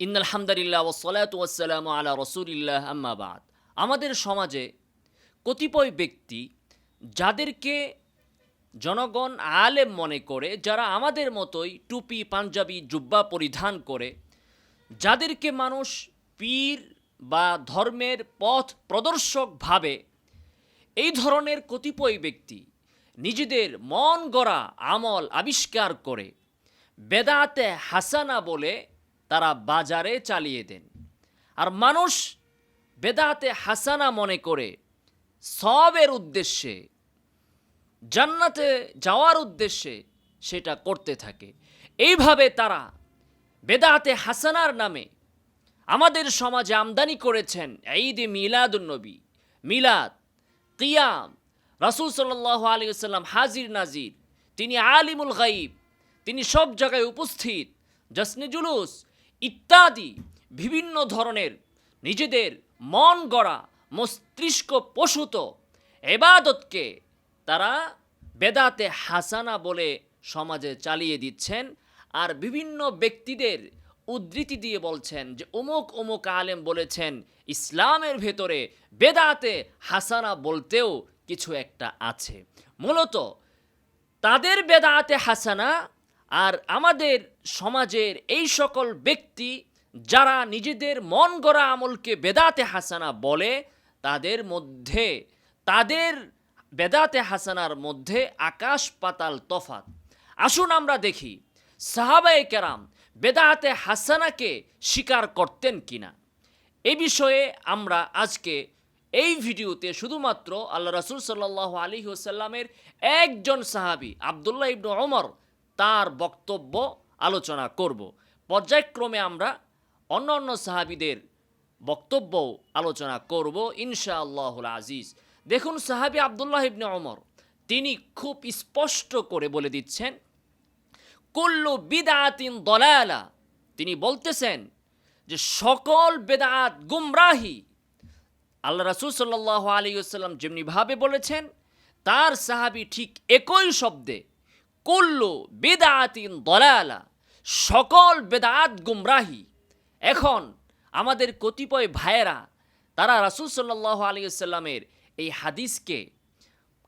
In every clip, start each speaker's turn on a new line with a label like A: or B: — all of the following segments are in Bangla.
A: ইন আলহামদুলিল্লাহ ওসলাত ওয়াসালাম আলা রসুলিল্লাহ আম্মাবাদ আমাদের সমাজে কতিপয় ব্যক্তি যাদেরকে জনগণ আলেম মনে করে, যারা আমাদের মতোই টুপি, পাঞ্জাবি, জুব্বা পরিধান করে, যাদেরকে মানুষ পীর বা ধর্মের পথ প্রদর্শক ভাবে, এই ধরনের কতিপয় ব্যক্তি নিজেদের মন গড়া আমল আবিষ্কার করে, বেদাতে হাসানা বলে তারা বাজারে চালিয়ে দেন। আর মানুষ বেদাতে হাসানা মনে করে সবের উদ্দেশ্যে, জান্নাতে যাওয়ার উদ্দেশ্যে সেটা করতে থাকে। এইভাবে তারা বেদাতে হাসানার নামে আমাদের সমাজে আমদানি করেছেন ঈদ মিলাদুন্নবী মিলাদ, কিয়াম। রাসুল সাল্লাহ আলী সাল্লাম হাজির নাজির, তিনি আলিমুল গাইব তিনি সব জায়গায় উপস্থিত, জসনে জুলুস ইত্যাদি বিভিন্ন ধরনের নিজেদের মন গড়া মস্তিষ্ক পশুত এবাদতকে তারা বেদাতে হাসানা বলে সমাজে চালিয়ে দিচ্ছেন আর বিভিন্ন ব্যক্তিদের উদ্ধৃতি দিয়ে বলছেন যে অমুক অমুক আলেম বলেছেন, ইসলামের ভেতরে বেদাতে হাসানা বলতেও কিছু একটা আছে। মূলত তাদের বেদাতে হাসানা আর আমাদের সমাজের এই সকল ব্যক্তি যারা নিজেদের মন গড়া আমলকে বেদাতে হাসানা বলে, তাদের মধ্যে, তাদের বেদাতে হাসানার মধ্যে আকাশ পাতাল তফাত আসুন আমরা দেখি, সাহাবায়ে কেরাম বেদাতে হাসানাকে স্বীকার করতেন কিনা? এ বিষয়ে আমরা আজকে এই ভিডিওতে শুধুমাত্র আল্লাহ রসুল সাল্লাহ আলী ওসাল্লামের একজন সাহাবি, আবদুল্লাহ ইবনু ওমর তার বক্তব্য আলোচনা করব। পর্যায়ক্রমে আমরা অন্য অন্য সাহাবিদের বক্তব্য আলোচনা করব ইনশা আল্লাহুল আজিজ। দেখুন সাহাবি আবদুল্লাহ ইবনে অমর তিনি খুব স্পষ্ট করে বলে দিচ্ছেন, কুল্লু বিদাতিন দলালা। তিনি বলতেছেন যে, সকল বেদাত গুমরাহি। আল্লাহ রাসুল সাল্লাহ আলী আসাল্লাম যেমনিভাবে বলেছেন, তার সাহাবি ঠিক একই শব্দে কুল্লু বেদাতিন দলালা, সকল বেদাত গুমরাহি। এখন আমাদের কতিপয় ভাইয়েরা, তারা রাসুল সাল্লাহ আলী আসাল্লামের এই হাদিসকে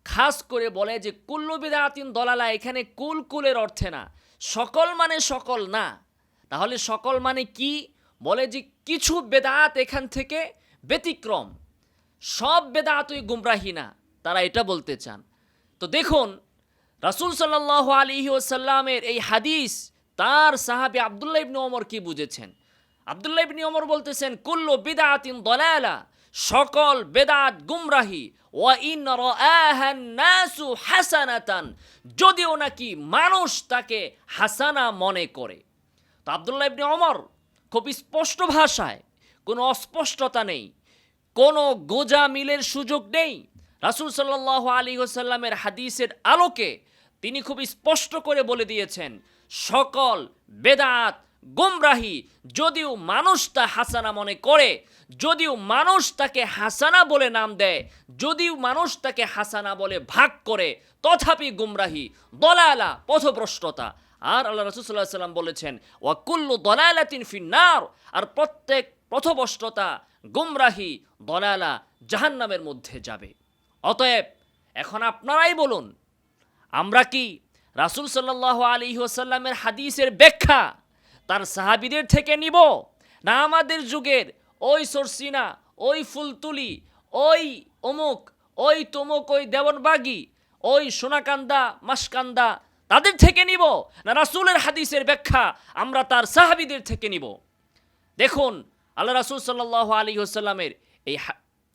A: খাস করে বলে যে, কুল্লু বেদাতিন দলালা এখানে কুল কুলের অর্থে না, সকল মানে সকল না। তাহলে সকল মানে কি? বলে যে, কিছু বেদাত এখান থেকে ব্যতিক্রম। সব বেদাতই গুমরাহি না, তারা এটা বলতে চান। তো দেখুন রাসুল সাল্লাহ আলী ওসাল্লামের এই হাদিস, তার সাহাবি আবদুল্লাহ ইবনে ওমর কি বুঝেছেন? আবদুল্লাহ ইবনে ওমর বলতেছেন, কুল্লু বিদাতিন দলালা, সকল বেদাত গুমরাহি নাসু হাসানাতান, যদিও নাকি মানুষ তাকে হাসানা মনে করে। তো আবদুল্লাহ ইবনে ওমর, খুব স্পষ্ট ভাষায়, কোনো অস্পষ্টতা নেই, কোনো গোজা মিলের সুযোগ নেই, রাসুল সাল্লাহ আলী হোসাল্লামের হাদিসের আলোকে তিনি খুব স্পষ্ট করে বলে দিয়েছেন, সকল বেদাত গুমরাহি, যদিও মানুষ তা হাসানা মনে করে, যদিও মানুষ তাকে হাসানা বলে নাম দেয়, যদিও মানুষ তাকে হাসানা বলে ভাগ করে, তথাপি গুমরাহি, দলালা, পথভ্রষ্টতা। আর আল্লাহ রসুল্লাহ সাল্লাম বলেছেন ওয়াকুল্লু দলালাতিন ফিন্নার। আর প্রত্যেক পথভ্রষ্টতা গুমরাহি, দলালা জাহান্নামের মধ্যে যাবে। অতএব এখন আপনারাই বলুন আমরা কি রাসুল সাল্লাহ আলী ওসাল্লামের হাদিসের ব্যাখ্যা তার সাহাবিদের থেকে নিব? না আমাদের যুগের ওই সরসিনা, ওই ফুলতুলি, ওই অমুক, ওই তমুক, ওই দেবনবাগি ওই সোনাকান্দা, মাসকান্দা তাদের থেকে নিব? না রাসুলের হাদিসের ব্যাখ্যা আমরা তার সাহাবিদের থেকে নিব? দেখুন, আল্লাহ রাসুল সাল্লাহ আলী হোসাল্লামের এই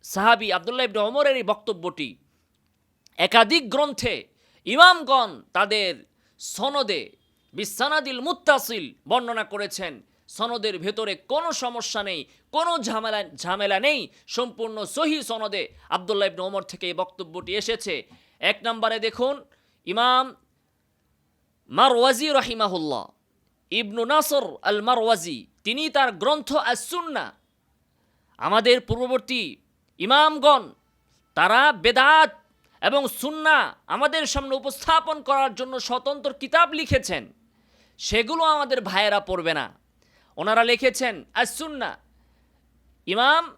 A: সাহাবি আবদুল্লাহ ইবনে ওমরের এই বক্তব্যটি একাধিক গ্রন্থে ইমামগণ তাদের সনদে বিসানাদিল মুত্তাসিল বর্ণনা করেছেন। সনদের ভেতরে কোনো সমস্যা নেই, কোনো ঝামেলা ঝামেলা নেই। সম্পূর্ণ সহি সনদে আবদুল্লাহ ইবনে ওমর থেকে এই বক্তব্যটি এসেছে। এক নম্বরে দেখুন, ইমাম মারওয়াজি রহিমাহুল্লাহ, ইবনু নাসর আল মারওয়াজি তিনি তার গ্রন্থ আসুন্না আমাদের পূর্ববর্তী ইমামগণ, তারা বেদাত এবং সুন্না আমাদের সামনে উপস্থাপন করার জন্য স্বতন্ত্র কিতাব লিখেছেন। সেগুলো আমাদের ভাইয়েরা পড়বে না। ওনারা লিখেছেন আসুন্না ইমাম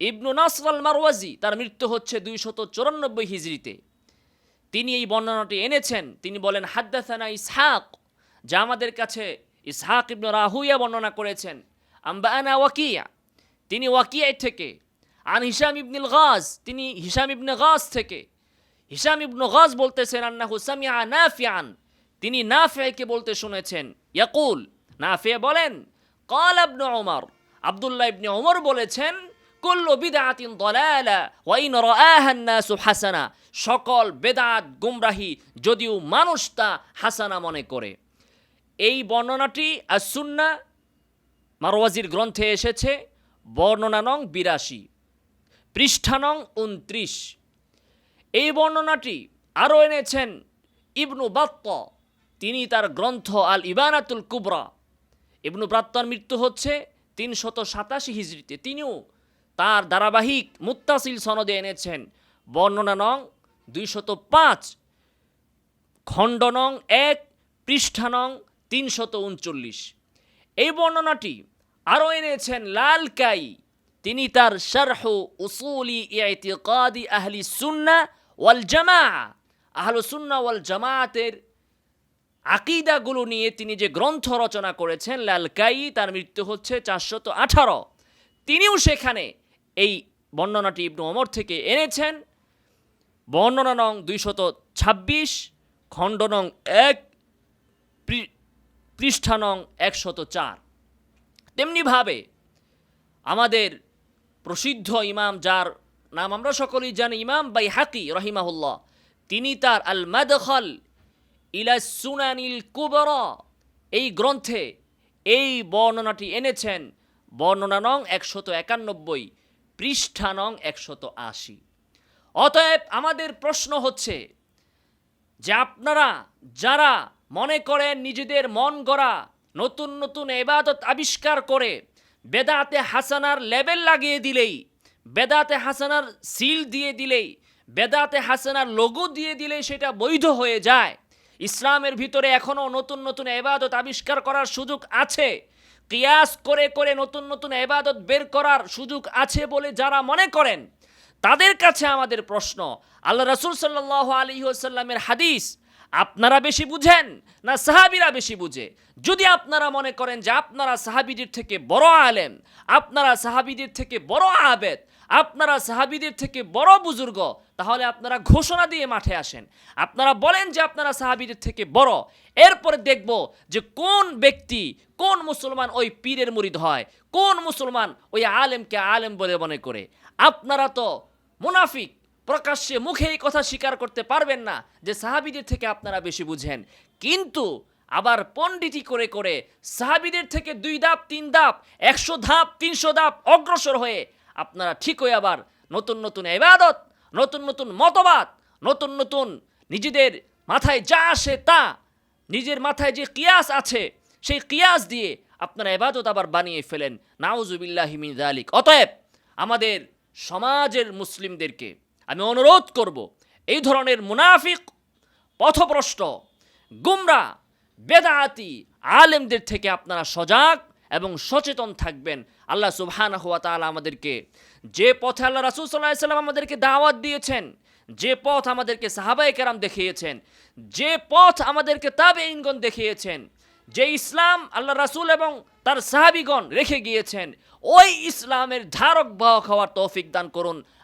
A: ইবনু নাসর আল মারওয়াজি তার মৃত্যু হচ্ছে দুইশত চুরানব্বই হিজড়িতে। তিনি এই বর্ণনাটি এনেছেন। তিনি বলেন, হাদ্দাসানা ইসহাক। যা আমাদের কাছে ইসহাক ইবনু রাহুইয়া বর্ণনা করেছেন আম্বানা ওয়াকিয়া। তিনি ওয়াকিয়া থেকে, আন হিসাম ইবনুল গাজ। তিনি হিসাম ইবনে গাজ থেকে হিসাম ইবনু গাজ বলতেছেন আন্না হুসামিয়া নাফিয়ান তিনি নাফিয়াকে বলতে শুনেছেন। ইয়াকুল, নাফিয়া বলেন, কাল আবনু ওমর আব্দুল্লাহ ইবনে ওমর বলেছেন, কুল্লু বিদআতিন দালালা ওয়া ইন রাআহা আন-নাসু হাসানা। সকল বেদাত গুমরাহি, যদিও মানুষ তা হাসানা মনে করে। এই বর্ণনাটি আসুন্না মারওয়াজির গ্রন্থে এসেছে। বর্ণনা নং বিরাশি। পৃষ্ঠা নং উনত্রিশ এই বর্ণনাটি আরও এনেছেন ইবনু বাত্ত। তিনি তার গ্রন্থ আল ইবানাতুল কুবরা। ইবনু ব্রাত্তর মৃত্যু হচ্ছে তিনশত সাতাশি হিজড়িতে। তিনিও তার ধারাবাহিক মুত্তাসিল সনদে এনেছেন। বর্ণনা নং দুইশত পাঁচ খণ্ড নং এক, পৃষ্ঠা নং তিনশত উনচল্লিশ এই বর্ণনাটি আরও এনেছেন লাল কাই। তিনি তার শারহ উসুলি ইতিকাদি আহলি সুন্না ওয়াল জামা। আহলু সুন্না ওয়াল জামাতের আকিদাগুলো নিয়ে তিনি যে গ্রন্থ রচনা করেছেন লালকাই তার মৃত্যু হচ্ছে চারশত আঠারো। তিনিও সেখানে এই বর্ণনাটি ইবনু অমর থেকে এনেছেন। বর্ণনা নং দুইশত ছাব্বিশ, খণ্ড নং এক পৃষ্ঠা নং একশত চার। তেমনিভাবে আমাদের প্রসিদ্ধ ইমাম যার নাম আমরা সকলেই জানি, ইমাম বাই হাকি রহিমাহুল্লাহ। তিনি তার আল মাদখল ইলা সুনানিল কুবর, এই গ্রন্থে এই বর্ণনাটি এনেছেন। বর্ণনা নং একশত একানব্বই, পৃষ্ঠা নং একশত আশি। অতএব আমাদের প্রশ্ন হচ্ছে যে আপনারা যারা মনে করেন নিজেদের মন গড়া, নতুন নতুন এবাদত আবিষ্কার করে বেদাতে হাসানার লেবেল লাগিয়ে দিলেই বেদাতে হাসানার সিল দিয়ে দিলেই, বেদাতে হাসানার লোগো দিয়ে দিলেই সেটা বৈধ হয়ে যায়। ইসলামের ভিতরে এখনও নতুন নতুন এবাদত আবিষ্কার করার সুযোগ আছে। কিয়াস করে করে নতুন নতুন এবাদত বের করার সুযোগ আছে বলে যারা মনে করেন, তাদের কাছে আমাদের প্রশ্ন, আল্লাহ রসুল সাল্লাহ আলী ওসাল্লামের হাদিস আপনারা বেশি বুঝেন না সাহাবিরা বেশি বুঝে? যদি আপনারা মনে করেন যে আপনারা সাহাবিদের থেকে বড় আলেম, আপনারা সাহাবিদের থেকে বড় আবেদ, আপনারা সাহাবিদের থেকে বড় বুজুর্গ, তাহলে আপনারা ঘোষণা দিয়ে মাঠে আসেন। আপনারা বলেন যে আপনারা সাহাবিদের থেকে বড়। এরপরে দেখব যে কোন ব্যক্তি, কোন মুসলমান ওই পীরের মুরিদ হয়, কোন মুসলমান ওই আলেমকে আলেম বলে মনে করে। আপনারা তো মুনাফিক প্রকাশ্যে মুখে এই কথা স্বীকার করতে পারবেন না যে সাহাবিদের থেকে আপনারা বেশি বুঝেন। কিন্তু আবার পণ্ডিতি করে করে সাহাবিদের থেকে দুই ধাপ, তিন ধাপ, একশো ধাপ, তিনশো ধাপ অগ্রসর হয়ে আপনারা ঠিক হয়ে আবার নতুন নতুন এবাদত নতুন নতুন মতবাদ, নতুন নতুন নিজেদের মাথায় যা আসে তা, নিজের মাথায় যে কিয়াস আছে, সেই কিয়াস দিয়ে আপনারা এবাদত আবার বানিয়ে ফেলেন। নাউজুবিল্লাহিমিন জালিক অতএব আমাদের সমাজের মুসলিমদেরকে আমি অনুরোধ করব, এই ধরনের মুনাফিক, পথভ্রষ্ট, গুমরা বেদাতি আলেমদের থেকে আপনারা সজাগ এবং সচেতন থাকবেন। আল্লাহ সুবহান হুয়া তাআলা আমাদেরকে যে পথে আল্লাহ রাসূল আলাইহি সাল্লাম আমাদেরকে দাওয়াত দিয়েছেন, যে পথ আমাদেরকে সাহাবায়ে কেরাম দেখিয়েছেন, যে পথ আমাদেরকে তাবে ইনগণ দেখিয়েছেন, যে ইসলাম আল্লাহ রাসূল এবং তার সাহাবিগণ রেখে গিয়েছেন, ওই ইসলামের ধারক বাহক হওয়ার তৌফিক দান করুন।